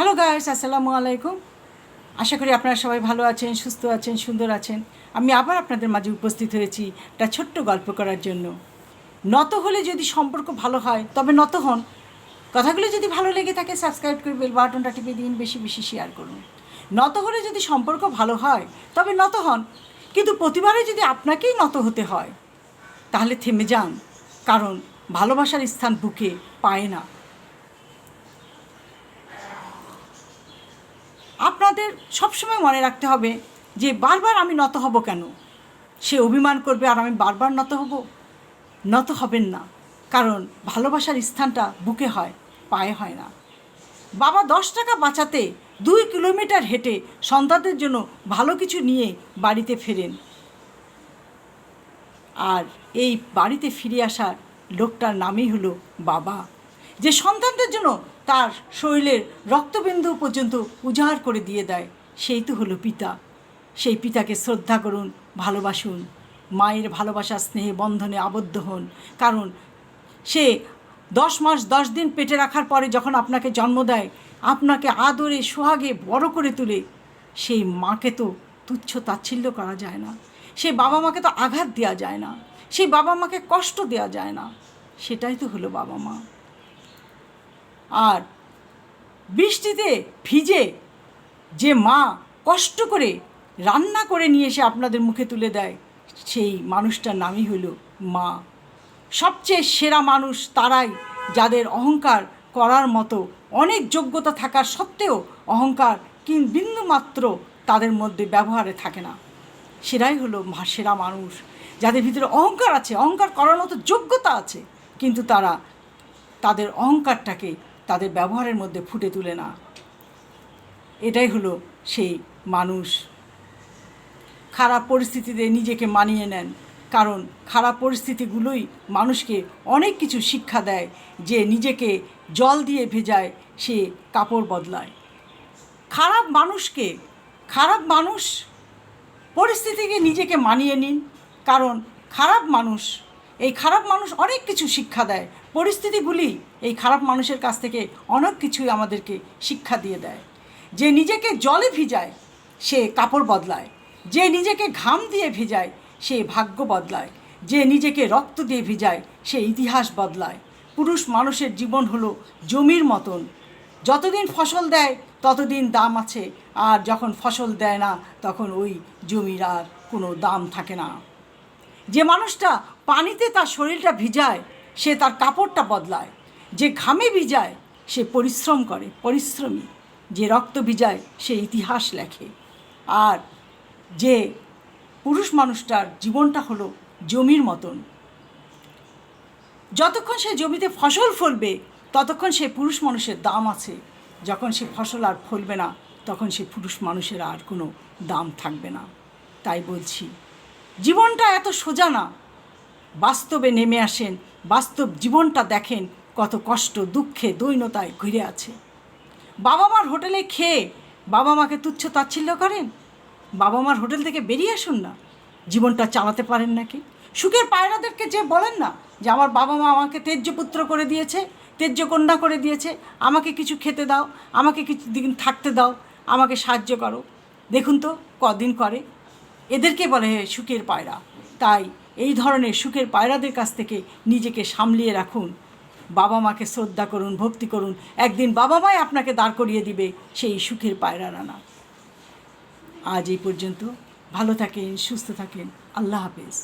Hello guys আসসালামু আলাইকুম আশা করি আপনারা সবাই ভালো আছেন, সুস্থ আছেন, সুন্দর আছেন। আমি আবার আপনাদের মাঝে উপস্থিত হয়েছি একটা ছোট্ট গল্প করার জন্য। নত হলে যদি সম্পর্ক ভালো হয়, তবে নত হন। কথাগুলো যদি ভালো লেগে থাকে সাবস্ক্রাইব করে বেল বাটনটা টিপে দিন, বেশি বেশি শেয়ার করুন। নত হলে যদি সম্পর্ক ভালো হয়, তবে নত হন। কিন্তু প্রতিবারে যদি আপনাকেই নত হতে হয়, তাহলে থেমে যান। কারণ ভালোবাসার স্থান বুকে পায় না। আপনাদের সবসময় মনে রাখতে হবে যে বারবার আমি নত হব কেন? সে অভিমান করবে আর আমি বারবার নত হব? নত হবেন না। কারণ ভালোবাসার স্থানটা বুকে হয়, পায়ে হয় না। বাবা দশ টাকা বাঁচাতে দুই কিলোমিটার হেঁটে সন্তানদের জন্য ভালো কিছু নিয়ে বাড়িতে ফেরেন। আর এই বাড়িতে ফিরে আসার লোকটার নামই হলো বাবা। যে সন্তানদের জন্য তার শরীরের রক্তবিন্দু পর্যন্ত উজাড় করে দিয়ে দেয়, সেই তো হলো পিতা। সেই পিতাকে শ্রদ্ধা করুন, ভালোবাসুন। মায়ের ভালোবাসা, স্নেহে বন্ধনে আবদ্ধ হন। কারণ সে দশ মাস, দশ দিন পেটে রাখার পরে যখন আপনাকে জন্ম দেয়, আপনাকে আদরে, সোহাগে বড় করে তুলে, সেই মাকে তো তুচ্ছ তাচ্ছিল্য করা যায় না। সেই বাবা মাকে তো আঘাত দেওয়া যায় না। সেই বাবা মাকে কষ্ট দেওয়া যায় না। সেটাই তো হলো বাবা মা। আর বৃষ্টিতে ভিজে যে মা কষ্ট করে রান্না করে নিয়ে এসে আপনাদের মুখে তুলে দেয়, সেই মানুষটার নামই হলো মা। সবচেয়ে সেরা মানুষ তারাই, যাদের অহংকার করার মতো অনেক যোগ্যতা থাকার সত্ত্বেও অহংকার কিন বিন্দুমাত্র তাদের মধ্যে ব্যবহারে থাকে না। সেরাই হলো সেরা মানুষ। যাদের ভিতরে অহংকার আছে, অহংকার করার মতো যোগ্যতা আছে, কিন্তু তারা তাদের অহংকারটাকে তাদের ব্যবহারের মধ্যে ফুটে তুলে না। এটাই হলো সেই মানুষ। খারাপ পরিস্থিতিতে নিজেকে মানিয়ে নেন, কারণ খারাপ পরিস্থিতিগুলোই মানুষকে অনেক কিছু শিক্ষা দেয়, যে নিজেকে জল দিয়ে ভেজায় সে কাপড় বদলায়। খারাপ মানুষকে, খারাপ মানুষ পরিস্থিতিকে নিজেকে মানিয়ে নিন, কারণ খারাপ মানুষ এই খারাপ মানুষ অনেক কিছু শিক্ষা দেয়। পরিস্থিতিগুলি এই খারাপ মানুষের কাছ থেকে অনেক কিছুই আমাদেরকে শিক্ষা দিয়ে দেয়। যে নিজেকে জলে ভিজায়, সে কাপড় বদলায়। যে নিজেকে ঘাম দিয়ে ভিজায়, সে ভাগ্য বদলায়। যে নিজেকে রক্ত দিয়ে ভিজায়, সে ইতিহাস বদলায়। পুরুষ মানুষের জীবন হলো জমির মতন। যতদিন ফসল দেয়, ততদিন দাম আছে। আর যখন ফসল দেয় না, তখন ওই জমির আর কোনো দাম থাকে না। যে মানুষটা পানিতে তার শরীরটা ভিজায়, সে তার কাপড়টা বদলায়। যে ঘামে ভিজায়, সে পরিশ্রম করে, পরিশ্রমী। যে রক্ত ভিজায়, সে ইতিহাস লেখে। আর যে পুরুষ মানুষটার জীবনটা হলো জমির মতন। যতক্ষণ সে জমিতে ফসল ফলবে, ততক্ষণ সে পুরুষ মানুষের দাম আছে। যখন সে ফসল আর ফলবে না, তখন সে পুরুষ মানুষের আর কোনো দাম থাকবে না। তাই বলছি, জীবনটা এত সোজা না। বাস্তবে নেমে আসেন, বাস্তব জীবনটা দেখেন কত কষ্ট, দুঃখে, দৈনতায় ঘিরে আছে। বাবা মার হোটেলে খেয়ে বাবা মাকে তুচ্ছ তাচ্ছিল্য করেন? বাবা মার হোটেল থেকে বেরিয়ে আসুন না। জীবনটা চালাতে পারেন নাকি? সুখের পায়রাদেরকে যে বলেন না যে, আমার বাবা মা আমাকে তেজ্যপুত্র করে দিয়েছে তেজ্য কন্যা করে দিয়েছে, আমাকে কিছু খেতে দাও, আমাকে কিছু দিন থাকতে দাও, আমাকে সাহায্য করো। দেখুন তো, কদিন করে এদেরকে বলে সুখের পায়রা। তাই এই ধরনের সুখের পায়রাদের কাছ থেকে নিজেকে সামলিয়ে রাখুন। বাবা মাকে শ্রদ্ধা করুন, ভক্তি করুন। একদিন বাবা মাই আপনাকে দাঁড় করিয়ে দিবে সেই সুখের পায়রা রানা। আজ এই পর্যন্ত। ভালো থাকেন, সুস্থ থাকেন। আল্লাহ হাফেজ।